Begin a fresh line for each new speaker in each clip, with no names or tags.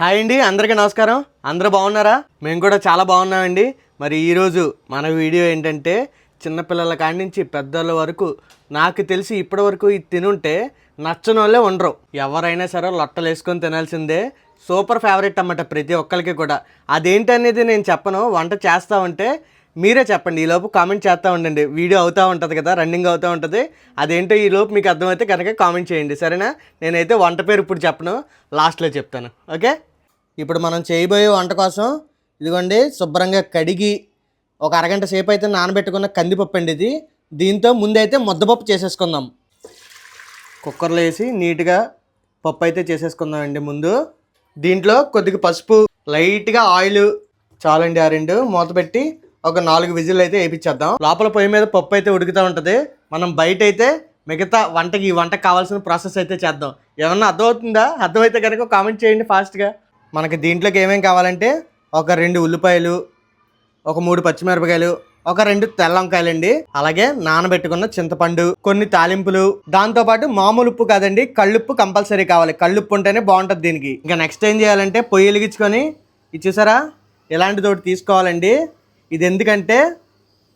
Hi అండి అందరికీ నమస్కారం. అందరూ బాగున్నారా? మేము కూడా చాలా బాగున్నామండి. మరి ఈరోజు మన వీడియో ఏంటంటే చిన్నపిల్లల కాడి నుంచి పెద్దల వరకు నాకు తెలిసి ఇప్పటి వరకు ఇది తినుంటే నచ్చని వాళ్ళే ఉండరు. ఎవరైనా సరే లొట్టలు వేసుకొని తినాల్సిందే. సూపర్ ఫేవరెట్ అన్నమాట ప్రతి ఒక్కరికి కూడా. అదేంటి అనేది నేను చెప్పను. వంట చేస్తా ఉంటే మీరే చెప్పండి ఈలోపు కామెంట్ చేస్తూ ఉండండి. వీడియో అవుతూ ఉంటుంది కదా రన్నింగ్ అవుతూ ఉంటుంది. అదేంటో ఈలోపు మీకు అర్థమైతే కనుక కామెంట్ చేయండి. సరేనా? నేనైతే వంట పేరు ఇప్పుడు చెప్పను లాస్ట్లో చెప్తాను. ఓకే ఇప్పుడు మనం చేయబోయే వంట కోసం ఇదిగోండి శుభ్రంగా కడిగి ఒక అరగంట సేపు అయితే నానబెట్టుకున్న కందిపప్పు అండి ఇది. దీంతో ముందైతే ముద్దపప్పు చేసేసుకుందాం. కుక్కర్లో వేసి నీట్గా పప్పు అయితే చేసేసుకుందామండి ముందు. దీంట్లో కొద్దిగా పసుపు లైట్గా ఆయిల్ చాలండి ఆ రెండు మూత పెట్టి ఒక నాలుగు విజిల్ అయితే వేయించేద్దాం లోపల పొయ్యి మీద పప్పు అయితే ఉడుకుతూ ఉంటుంది. మనం బయట అయితే మిగతా వంటకి ఈ వంటకి కావాల్సిన ప్రాసెస్ అయితే చేద్దాం. ఏమన్నా అర్థమవుతుందా? అర్థమైతే కనుక కామెంట్ చేయండి ఫాస్ట్గా. మనకి దీంట్లోకి ఏమేమి కావాలంటే ఒక రెండు ఉల్లిపాయలు ఒక మూడు పచ్చిమిరపకాయలు ఒక రెండు తెల్ల అండి అలాగే నానబెట్టుకున్న చింతపండు కొన్ని తాలింపులు. దాంతోపాటు మామూలు ఉప్పు కాదండి కళ్ళుప్పు కంపల్సరీ కావాలి. కళ్ళుప్పు ఉంటేనే బాగుంటుంది దీనికి. ఇంకా నెక్స్ట్ ఏం చేయాలంటే పొయ్యి వెలిగించుకొని ఇది చూసారా? ఇలాంటి తోటి తీసుకోవాలండి. ఇది ఎందుకంటే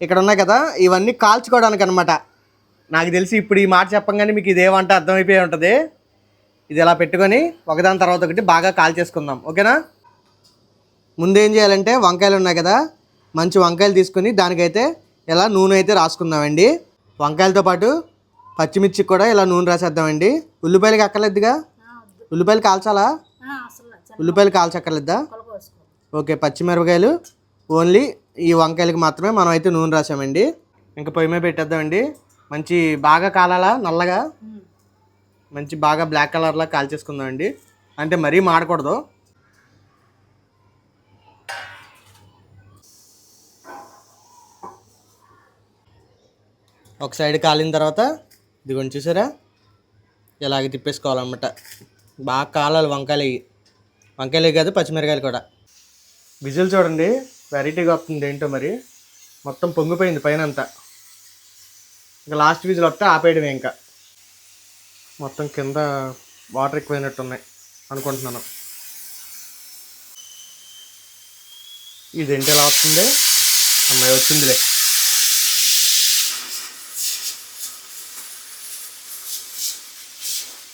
ఇక్కడ ఉన్నాయి కదా ఇవన్నీ కాల్చుకోవడానికి అనమాట నాకు తెలిసి ఇప్పుడు ఈ మాట చెప్పంగానే మీకు ఇదేమంటే అర్థమైపోయి ఉంటుంది. ఇది ఇలా పెట్టుకొని ఒకదాని తర్వాత ఒకటి బాగా కాల్ చేసుకుందాం. ఓకేనా? ముందు ఏం చేయాలంటే వంకాయలు ఉన్నాయి కదా మంచి వంకాయలు తీసుకుని దానికైతే ఇలా నూనె అయితే రాసుకుందామండి. వంకాయలతో పాటు పచ్చిమిర్చి కూడా ఇలా నూనె రాసేద్దామండి. ఉల్లిపాయలకి అక్కర్లేదుగా? ఉల్లిపాయలు కాల్చాలా? ఉల్లిపాయలు కాల్చక్కర్లేదా? ఓకే పచ్చిమిరపకాయలు ఓన్లీ ఈ వంకాయలకి మాత్రమే మనం అయితే నూనె రాసామండి. ఇంకా పొయ్యి మీద పెట్టేద్దామండి. మంచి బాగా కాలాలా నల్లగా? మంచి బాగా బ్లాక్ కలర్లా కాల్చేసుకుందామండి. అంటే మరీ మాడకూడదు. ఒక సైడ్ కాలిన తర్వాత ఇదిగోండి చూసారా? ఇలాగ తిప్పేసుకోవాలన్నమాట. బాగా కాలాలి వంకాయలు. వంకాయలు కాదు పచ్చిమిరకాయలు కూడా. విజువల్ చూడండి. వెరైటీగా వస్తుంది ఏంటో మరి. మొత్తం పొంగిపోయింది పైన అంతా ఇంకా లాస్ట్ వీజులు వస్తే ఆపేయడమే ఇంకా. మొత్తం కింద వాటర్ ఎక్కువైనట్టున్నాయి అనుకుంటున్నాను. ఇదేంటి ఎలా వస్తుంది? అమ్మాయి వచ్చిందిలే.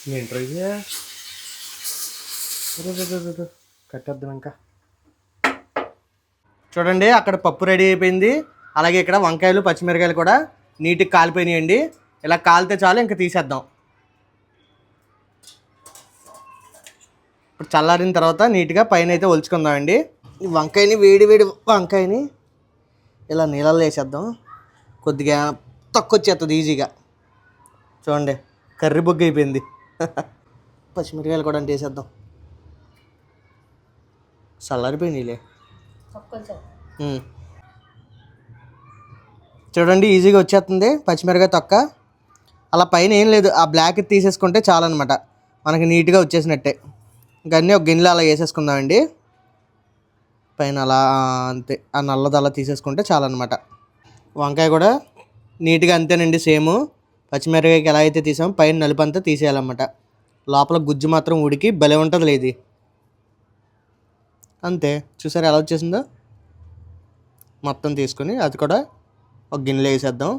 ఏంట్రో ఇది? కట్టేద్దాం ఇంకా. చూడండి అక్కడ పప్పు రెడీ అయిపోయింది. అలాగే ఇక్కడ వంకాయలు పచ్చిమిరకాయలు కూడా నీటికి కాలిపోయినాయండి. ఇలా కాలితే చాలు ఇంకా తీసేద్దాం. ఇప్పుడు చల్లారిన తర్వాత నీట్గా పైన అయితే ఒలుచుకుందామండి. ఈ వంకాయని వేడి వేడి వంకాయని ఇలా నీళ్ళల్లో వేసేద్దాం. కొద్దిగా తక్కువ వచ్చేస్తుంది ఈజీగా. చూడండి కర్రీ బొగ్గు అయిపోయింది. పచ్చిమిరకాయలు కూడా అంటే వేసేద్దాం చల్లారిపోయినాయిలే. చూడండి ఈజీగా వచ్చేస్తుంది. పచ్చిమిరకాయ తొక్క. అలా పైన ఏం లేదు. ఆ బ్లాక్ తీసేసుకుంటే చాలన్నమాట. మనకి నీట్గా వచ్చేసినట్టే. ఇంకా అన్నీ ఒక గిన్నెలో అలా వేసేసుకుందామండి. పైన అలా అంతే. ఆ నల్లది అలా తీసేసుకుంటే చాలన్నమాట. వంకాయ కూడా నీట్గా అంతేనండి సేమ్. పచ్చిమిరకాయకి ఎలా అయితే తీసామో పైన నలుపు అంతా తీసేయాలన్నమాట. లోపల గుజ్జు మాత్రం ఉడికి భలే ఉంటుంది లేదు అంతే. చూసారా ఎలా వచ్చేసిందో? మొత్తం తీసుకొని అది కూడా ఒక గిన్నెలో వేసేద్దాం.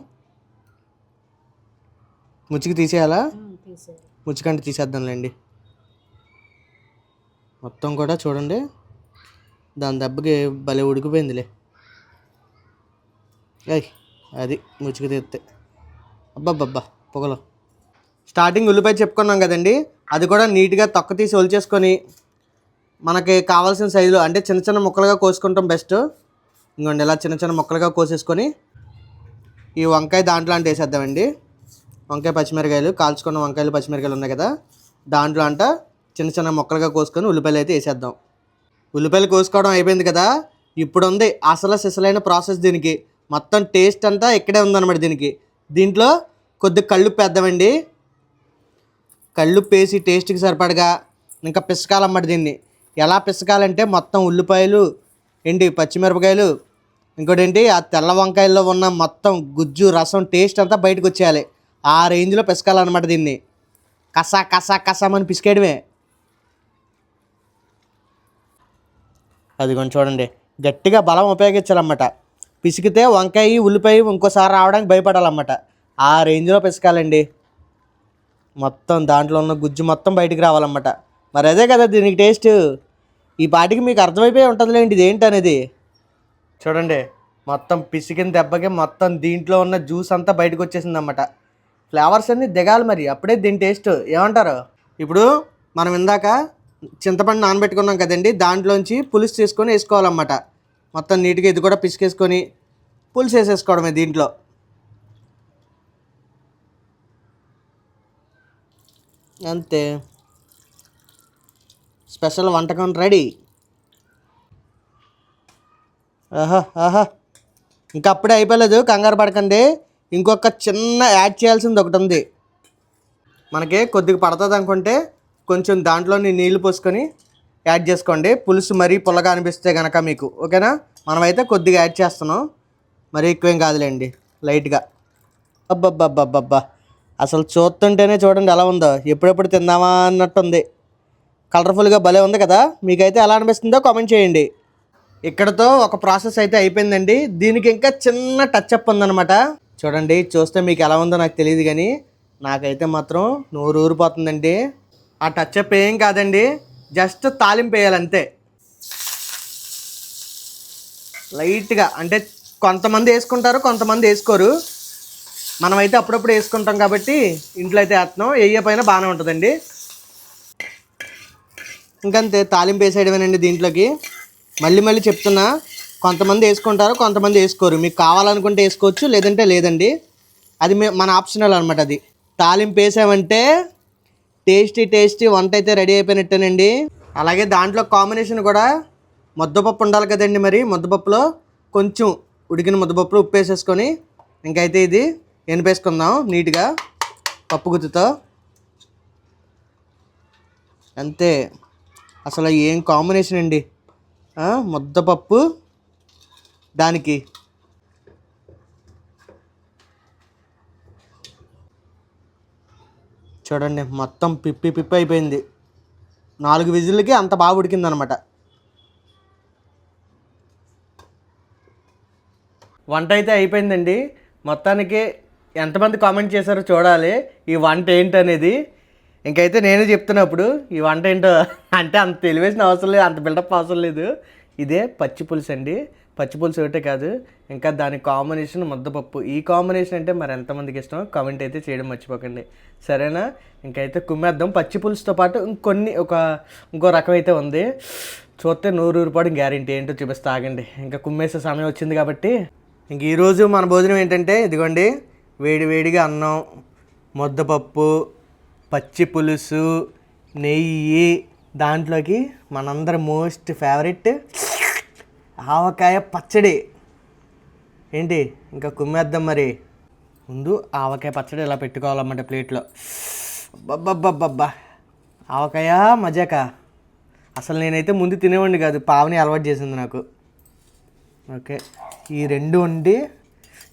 ముచ్చికి తీసేయాలా? ముచ్చికంటే తీసేద్దాంలేండి మొత్తం కూడా చూడండి. దాని దెబ్బకి భలే ఉడికిపోయిందిలే. ఏయ్ అది ముచ్చికి తీస్తే. అబ్బబ్బబ్బా పొగలు. స్టార్టింగ్ ఉల్లిపాయ చెప్పుకున్నాం కదండి. అది కూడా నీట్గా తొక్క తీసి ఒలిచేసుకొని మనకి కావాల్సిన సైజులో అంటే చిన్న చిన్న ముక్కలుగా కోసుకుంటాం బెస్ట్ ఇంకోండి ఇలా చిన్న చిన్న ముక్కలుగా కోసేసుకొని ఈ వంకాయ దాంట్లో అంటే వేసేద్దామండి. వంకాయ పచ్చిమిరకాయలు కాల్చుకున్న వంకాయలు పచ్చిమిరకాయలు ఉన్నాయి కదా దాంట్లో అంట చిన్న చిన్న ముక్కలుగా కోసుకొని ఉల్లిపాయలు అయితే వేసేద్దాం. ఉల్లిపాయలు కోసుకోవడం అయిపోయింది కదా ఇప్పుడు ఉంది అసలు సిసలైన ప్రాసెస్ దీనికి. మొత్తం టేస్ట్ అంతా ఇక్కడే ఉందన్నమాట దీనికి. దీంట్లో కొద్ది కళ్ళు పెద్దవండి కళ్ళు పేసి టేస్ట్కి సరిపడగా ఇంకా పిసకాలన్నమాట దీన్ని. ఎలా పిసకాలంటే మొత్తం ఉల్లిపాయలు ఏంటి పచ్చిమిరపకాయలు ఇంకోటి ఏంటి ఆ తెల్ల వంకాయల్లో ఉన్న మొత్తం గుజ్జు రసం టేస్ట్ అంతా బయటకు వచ్చేయాలి ఆ రేంజ్లో పిసకాలన్నమాట దీన్ని. కసా కసా కసామని పిసికేయడమే. అది కొంచెం చూడండి. గట్టిగా బలం ఉపయోగించాలన్నమాట. పిసికితే వంకాయ ఉల్లిపాయ ఇంకోసారి రావడానికి భయపడాలన్నమాట. ఆ రేంజ్లో పిసకాలండి. మొత్తం దాంట్లో ఉన్న గుజ్జు మొత్తం బయటికి రావాలన్నమాట. మరి అదే కదా దీనికి టేస్ట్. ఈ పాటికి మీకు అర్థమైపోయి ఉంటుందిలేండి ఇది అనేది చూడండి మొత్తం పిసికిన దెబ్బకి మొత్తం దీంట్లో ఉన్న జ్యూస్ అంతా బయటకు వచ్చేసిందన్నమాట. ఫ్లేవర్స్ అన్నీ దిగాలి మరి అప్పుడే దీని టేస్ట్. ఏమంటారు? ఇప్పుడు మనం ఇందాక చింతపండు నానబెట్టుకున్నాం కదండి దాంట్లోంచి పులుసు తీసుకొని వేసుకోవాలన్నమాట. మొత్తం నీట్గా ఇది కూడా పిసికేసుకొని పులుసు వేసేసుకోవడమే దీంట్లో. అంతే. స్పెషల్ వంటకం రెడీ. ఆహా ఆహా. ఇంకా అప్పుడే అయిపోలేదు కంగారు పడకండి. ఇంకొక చిన్న యాడ్ చేయాల్సింది ఒకటి ఉంది. మనకి కొద్దిగా పడుతుంది అనుకుంటే కొంచెం దాంట్లోని నీళ్ళు పోసుకొని యాడ్ చేసుకోండి. పులుసు మరీ పుల్లగా అనిపిస్తే కనుక మీకు ఓకేనా? మనమైతే కొద్దిగా యాడ్ చేస్తున్నాం. మరీ ఎక్కువేం కాదులేండి లైట్గా. అబ్బబ్బబ్బబ్బబ్బా. అసలు చూస్తుంటేనే చూడండి ఎలా ఉందో. ఎప్పుడెప్పుడు తిందామా అన్నట్టుంది. కలర్ఫుల్గా భలే ఉంది కదా? మీకైతే ఎలా అనిపిస్తుందో కామెంట్ చేయండి. ఇక్కడతో ఒక ప్రాసెస్ అయితే అయిపోయిందండి. దీనికి ఇంకా చిన్న టచ్ అప్ ఉందనమాట చూడండి చూస్తే మీకు ఎలా ఉందో నాకు తెలియదు కానీ నాకైతే మాత్రం నోరు ఊరిపోతుందండి. ఆ టచ్ అప్ ఏం కాదండి. జస్ట్ తాలింపు వేయాలి అంతే లైట్గా అంటే కొంతమంది వేసుకుంటారు కొంతమంది వేసుకోరు. మనమైతే అప్పుడప్పుడు వేసుకుంటాం కాబట్టి ఇంట్లో అయితే వేస్తున్నాం. వేయ పైన బాగానే ఉంటుందండి. ఇంకంతే తాలింపు వేసేయడమేనండి దీంట్లోకి. మళ్ళీ మళ్ళీ చెప్తున్నా కొంతమంది వేసుకుంటారు కొంతమంది వేసుకోరు. మీకు కావాలనుకుంటే వేసుకోవచ్చు లేదంటే లేదండి. అది మన ఆప్షనల్ అనమాట అది. తాలింపు వేసామంటే టేస్టీ టేస్టీ వంట అయితే రెడీ అయిపోయినట్టేనండి. అలాగే దాంట్లో కాంబినేషన్ కూడా ముద్దపప్పు ఉండాలి కదండి మరి ముద్దపప్పులో కొంచెం ఉడికిన ముద్దపప్పులో ఉప్పు వేసేసుకొని ఇంకైతే ఇది ఎనిపేసుకుందాం నీట్గా పప్పు గుత్తుతో. అంతే. అసలు ఏం కాంబినేషన్ అండి? ముద్దపప్పు దానికి. చూడండి మొత్తం పిప్పి పిప్పి అయిపోయింది. నాలుగు విజిల్కి అంత బాగా ఉడికిందనమాట. వంట అయితే అయిపోయిందండి. మొత్తానికి ఎంతమంది కామెంట్ చేశారో చూడాలి. ఈ వంట ఏంటనేది ఇంకైతే నేనే చెప్తున్నప్పుడు ఈ వంట ఏంటో అంటే అంత తెలివేసిన అవసరం లేదు అంత బిల్డప్ అవసరం లేదు. ఇదే పచ్చి పులుసు అండి. పచ్చి పులుసు ఒకటే కాదు ఇంకా దాని కాంబినేషన్ ముద్దపప్పు. ఈ కాంబినేషన్ అంటే మరి ఎంతమందికి ఇష్టం? కామెంట్ అయితే చేయడం మర్చిపోకండి. సరేనా? ఇంకైతే కుమ్మేద్దాం. పచ్చి పులుసుతో పాటు ఇంకొన్ని ఒక ఇంకో రకం అయితే ఉంది. చూస్తే నూరు రూపాయలు గ్యారంటీ ఏంటో చూపిస్తా ఆగండి. ఇంకా కుమ్మేసే సమయం వచ్చింది కాబట్టి. ఇంక ఈరోజు మన భోజనం ఏంటంటే ఇదిగోండి వేడి వేడిగా అన్నం ముద్దపప్పు పచ్చి పులుసు నెయ్యి దాంట్లోకి మనందరి మోస్ట్ ఫేవరెట్ ఆవకాయ పచ్చడి. ఏంటి? ఇంకా కుమ్మేద్దాం మరి. ముందు ఆవకాయ పచ్చడి ఇలా పెట్టుకోవాలన్నమాట ప్లేట్లో. అబ్బబ్బబ్బబ్బా ఆవకాయ మజాక. అసలు నేనైతే ముందు తినేవాడిని కాదు పావని అలవాటు చేసింది నాకు. ఓకే. ఈ రెండు వండి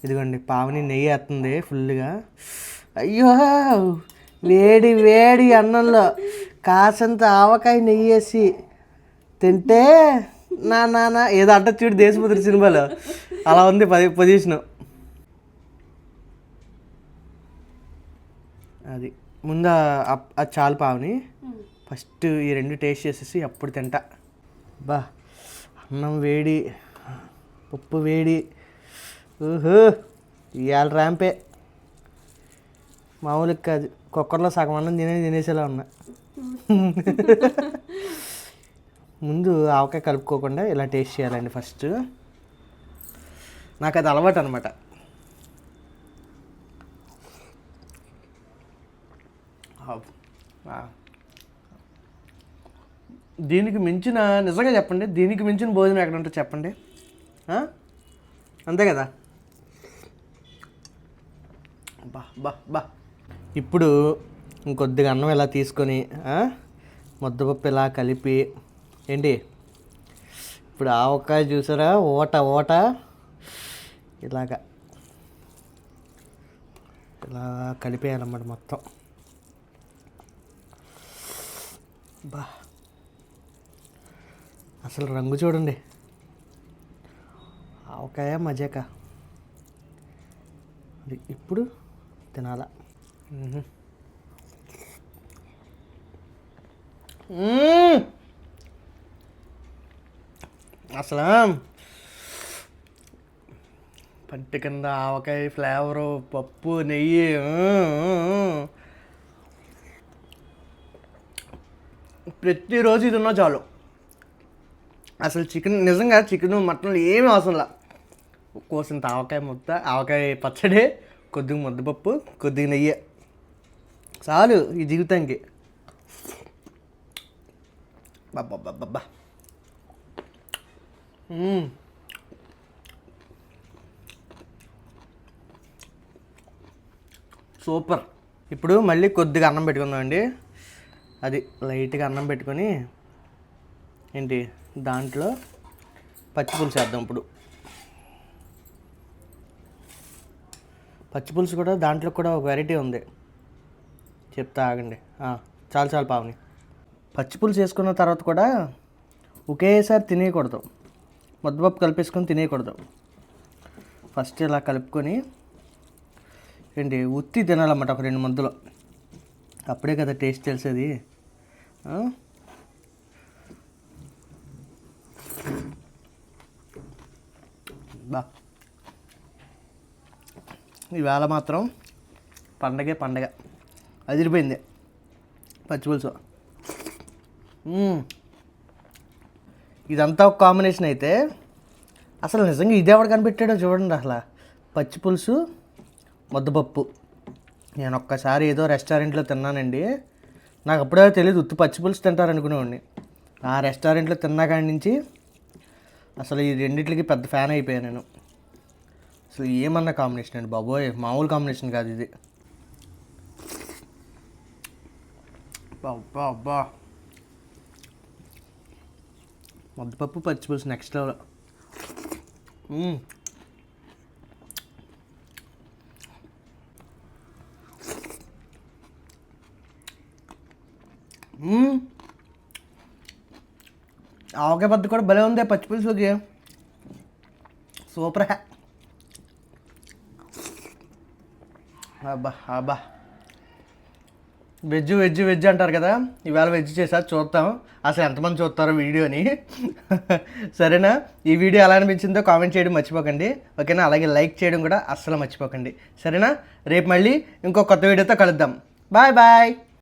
ఇదిగోండి పావని నెయ్యి వేస్తుంది ఫుల్గా. అయ్యో! వేడి వేడి అన్నంలో కాసంత ఆవకాయ నెయ్యి వేసి తింటే నా నాన్న ఏదో అంట చూడు దేశపుత్రి సినిమాలో. అలా ఉంది పది పొజిషను. అది. ముందు ఆ- చాలు పావుని ఫస్ట్ ఈ రెండు టేస్ట్ చేసేసి అప్పుడు తింటా. బా అన్నం వేడి పప్పు వేడి. ఊహు ఇవాళ ర్యాంపే మామూలుగా కాదు. కుక్కర్లో సగం అన్నం తినే తినేసేలా ఉన్నా. ముందు ఆవకాయ కలుపుకోకుండా ఇలా టేస్ట్ చేయాలండి ఫస్ట్ నాకు అది అలవాటు అనమాట దీనికి మించిన నిజంగా చెప్పండి దీనికి మించిన భోజనం ఎక్కడ ఉంటుందో చెప్పండి. అంతే కదా? బా బా బా. ఇప్పుడు ఇంకొద్దిగా అన్నం ఇలా తీసుకొని ముద్దపప్పు ఇలా కలిపి ఏంటి? ఇప్పుడు ఆవకాయ చూసారా? ఓట ఓట. ఇలాగా. ఇలా కలిపేయాలన్నమాట మొత్తం. బా. అసలు రంగు చూడండి. ఆవకాయ మజాక ఇప్పుడు తినాలా? అసలు పంటి కింద ఆవకాయ ఫ్లేవరు పప్పు నెయ్యి ప్రతిరోజు ఇది ఉన్నా చాలు. అసలు చికెన్ నిజంగా చికెన్ మటన్ ఏమీ అవసరం లా కోసింత ఆవకాయ ముద్ద ఆవకాయ పచ్చడి కొద్దిగా ముద్దపప్పు కొద్దిగా నెయ్యి. చాలు ఈ జీవితానికి. బాబ్బా సూపర్. ఇప్పుడు మళ్ళీ కొద్దిగా అన్నం పెట్టుకుందామండి అది లైట్గా అన్నం పెట్టుకొని ఏంటి దాంట్లో పచ్చిపులుసు వేద్దాం ఇప్పుడు. పచ్చిపులుసు కూడా దాంట్లో కూడా ఒక వెరైటీ ఉంది. చెప్తా ఆగండి. చాలా చాలు చాలు పావని. పచ్చిపులుసు వేసుకున్న తర్వాత కూడా ఒకేసారి తినేయకూడదు. ముద్దపప్పు కలిపేసుకొని తినేయకూడదు. ఫస్ట్ ఇలా కలుపుకొని ఏంటి ఉత్తి తినాలన్నమాట ఒక రెండు ముద్దలు. అప్పుడే కదా టేస్ట్ తెలిసేది. బా. ఈవేళ మాత్రం పండగే పండగ. అదిరిపోయింది. పచ్చిపులుసు ఇదంతా ఒక కాంబినేషన్ అయితే అసలు నిజంగా ఇది ఎవడు కనిపెట్టాడో చూడండి అసలు. పచ్చి పులుసు ముద్దపప్పు. నేను ఒక్కసారి ఏదో రెస్టారెంట్లో తిన్నానండి. నాకు అప్పుడే తెలియదు ఉత్తి పచ్చి పులుసు తింటారు ఆ రెస్టారెంట్లో తిన్నా కాడి నుంచి అసలు ఈ రెండిట్లకి పెద్ద ఫ్యాన్ అయిపోయాను నేను. అసలు ఏమన్నా కాంబినేషన్ అండి బాబోయ్ మామూలు కాంబినేషన్ కాదు ఇది. అబ్బా అబ్బా ముద్దపప్పు పచ్చిపులుసు నెక్స్ట్ లెవెల్ ఆవకాయ పద్ధతి కూడా భలే ఉంది పచ్చిపులుసుకి. సూపర్. హ్యా అబ్బా అబ్బా. వెజ్ వెజ్ వెజ్ అంటారు కదా. ఇవాళ వెజ్ చేసా చూద్దాం. అసలు ఎంతమంది చూస్తారో వీడియోని? సరేనా? ఈ వీడియో ఎలా అనిపించిందో కామెంట్ చేయడం మర్చిపోకండి. ఓకేనా? అలాగే లైక్ చేయడం కూడా అస్సలు మర్చిపోకండి. సరేనా? రేపు మళ్ళీ ఇంకో కొత్త వీడియోతో కలుద్దాం. Bye bye!